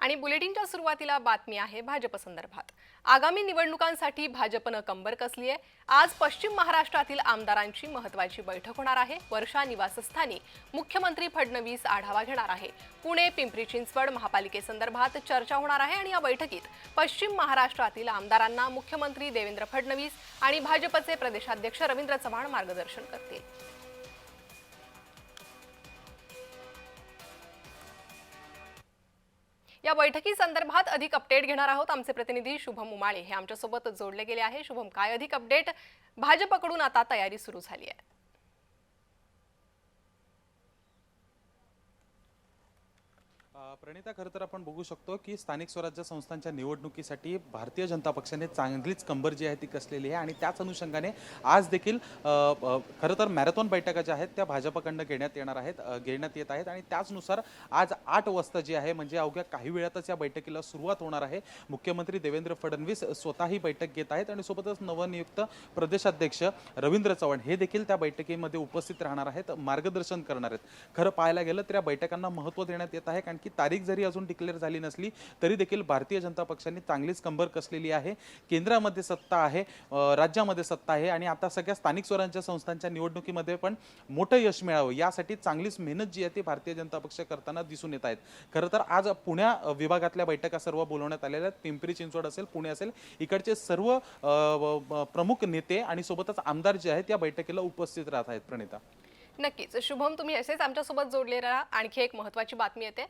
आणि बुलेटिनच्या सुरुवातीला बातमी आहे भाजप संदर्भात. आगामी निवडणुकांसाठी भाजपनं कंबर कसली आहे? आज पश्चिम महाराष्ट्रातील आमदारांची महत्वाची बैठक होणार आहे. वर्षा निवासस्थानी मुख्यमंत्री फडणवीस आढावा घेणार आहे. पुणे पिंपरी चिंचवड महापालिकेसंदर्भात चर्चा होणार आहे आणि या बैठकीत पश्चिम महाराष्ट्रातील आमदारांना मुख्यमंत्री देवेंद्र फडणवीस आणि भाजपचे प्रदेशाध्यक्ष रवींद्र चव्हाण मार्गदर्शन करतील. या बैठकी संदर्भात अधिक अपडेट घेणार आहोत आमचे प्रतिनिधी शुभम उमाळे. हे आमच्यासोबत जोडले गेले आहे. शुभम काय अधिक अपडेट भाजपकडून आता तयारी सुरू झाली आहे. प्रणिता खरं तर आपण बघू शकतो की स्थानिक स्वराज्य संस्थांच्या निवडणुकीसाठी भारतीय जनता पक्षाने चांगलीच कंबर जी आहे ती कसलेली आहे आणि त्याच अनुषंगाने आज देखील खरं तर मॅरेथॉन बैठका ज्या आहेत त्या भाजपकडनं घेण्यात येणार आहेत घेण्यात येत आहेत आणि त्याचनुसार आज आठ वाजता जी आहे म्हणजे अवघ्या काही वेळातच या बैठकीला सुरुवात होणार आहे. मुख्यमंत्री देवेंद्र फडणवीस स्वतः ही बैठक घेत आहेत आणि सोबतच नवनियुक्त प्रदेशाध्यक्ष रवींद्र चव्हाण हे देखील त्या बैठकीमध्ये उपस्थित राहणार आहेत मार्गदर्शन करणार आहेत. खरं पाहायला गेलं तर या बैठकांना महत्त्व देण्यात येत आहे कारण की तारीख जरी अजून डिक्लेअर झाली नसली तरी देखील भारतीय जनता पक्षाने चांगलीच कंबर कसलेली आहे. केंद्रामध्ये सत्ता आहे राज्यामध्ये सत्ता आहे आणि आता सगळ्या स्थानिक स्वराज्य संस्थांच्या निवडणुकीमध्ये पण मोठं यश मिळावं यासाठी चांगलीच मेहनत जी आहे ती भारतीय जनता पक्ष करताना दिसून येत आहेत. खरं तर आज पुण्या विभागातल्या बैठका सर्व बोलवण्यात आलेल्या आहेत. पिंपरी चिंचवड असेल पुणे असेल इकडचे सर्व प्रमुख नेते आणि सोबतच आमदार जे आहेत या बैठकीला उपस्थित राहत आहेत. प्रणिता. नक्कीच. शुभम तुम्ही असेच आमच्यासोबत जोडले राहा. आणखी एक महत्वाची बातमी येते.